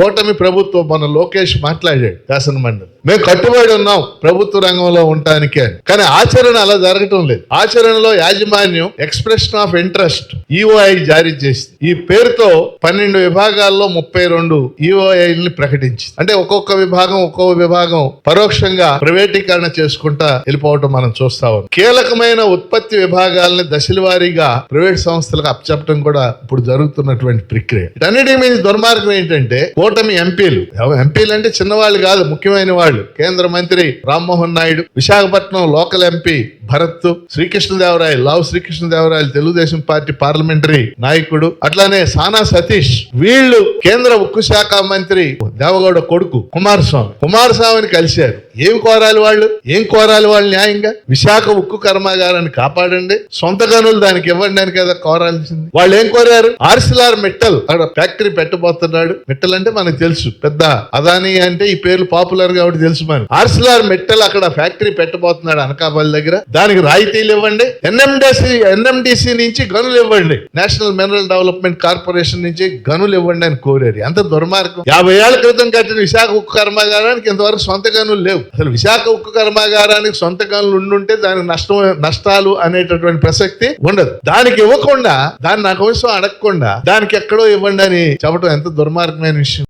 కూటమి ప్రభుత్వం మన లోకేష్ మాట్లాడాడు శాసన మండలి. మేము కట్టుబడి ఉన్నాం ప్రభుత్వ రంగంలో ఉండటానికి అని. కానీ ఆచరణ అలా జరగటం లేదు. ఆచరణలో యాజమాన్యం ఎక్స్ప్రెషన్ ఆఫ్ ఇంట్రెస్ట్ ఈఓఐ జారీ చేసింది. ఈ పేరుతో పన్నెండు విభాగాల్లో ముప్పై రెండు ఈఓఐని ప్రకటించింది. అంటే ఒక్కొక్క విభాగం ఒక్కొక్క విభాగం పరోక్షంగా ప్రైవేటీకరణ చేసుకుంటా వెళ్ళిపోవటం మనం చూస్తా ఉన్నాం. కీలకమైన ఉత్పత్తి విభాగాలని దశల వారీగా ప్రైవేట్ సంస్థలకు అప్పచెప్పడం కూడా ఇప్పుడు జరుగుతున్నటువంటి ప్రక్రియ. ఇటన్నిటి మీద దుర్మార్గం ఏంటంటే కూటమి ఎంపీలు. ఎంపీలు అంటే చిన్నవాళ్ళు కాదు ముఖ్యమైన వాళ్ళు. కేంద్ర మంత్రి Rammohan Naidu Visakhapatnam local MP Bharat Srikrishnadevarayalu Lavu Srikrishnadevarayalu Telugu Desam party parliamentary నాయకుడు అట్లానే సానా సతీష్ వీళ్ళు కేంద్ర ఉక్కు శాఖ మంత్రి దేవగౌడ కొడుకు కుమారస్వామి. కుమారస్వామిని కలిశారు. ఏం కోరాలి వాళ్ళు? ఏం కోరాలి వాళ్ళు న్యాయంగా? విశాఖ ఉక్కు కర్మాగారాన్ని కాపాడండి. సొంత గనులు దానికి ఇవ్వండి అని కదా కోరాల్సింది. వాళ్ళు ఏం కోరారు? ఆర్సిలార్ మెట్టల్ అక్కడ ఫ్యాక్టరీ పెట్టబోతున్నాడు. మెట్టల్ అంటే మనకు తెలుసు. పెద్ద అదాని అంటే ఈ పేర్లు పాపులర్ కాబట్టి తెలుసు మనకి. ఆర్సిలార్ మెట్టల్ అక్కడ ఫ్యాక్టరీ పెట్టబోతున్నాడు అనకాపల్లి దగ్గర. దానికి రాయితీలు ఇవ్వండి. ఎన్ఎండిసి ఎన్ఎండిసి నుంచి గనులు ఇవ్వండి. నేషనల్ మినరల్ డెవలప్మెంట్ కార్పొరేషన్ నుంచి గనులు ఇవ్వండి అని కోరారు ఎంత దుర్మార్గం. యాభై ఏళ్ళ క్రితం కట్టిన విశాఖ ఉక్కు కర్మాగారానికి ఇంతవరకు సొంత గనులు లేవు. అసలు విశాఖ ఉక్కు కర్మాగారానికి సొంత గనులు ఉండుంటే దానికి నష్టం నష్టాలు అనేటటువంటి ప్రసక్తి ఉండదు. దానికి ఇవ్వకుండా దాన్ని నా కోసం అడగకుండా దానికి ఎక్కడో ఇవ్వండి అని చెప్పడం ఎంత దుర్మార్గమైన విషయం.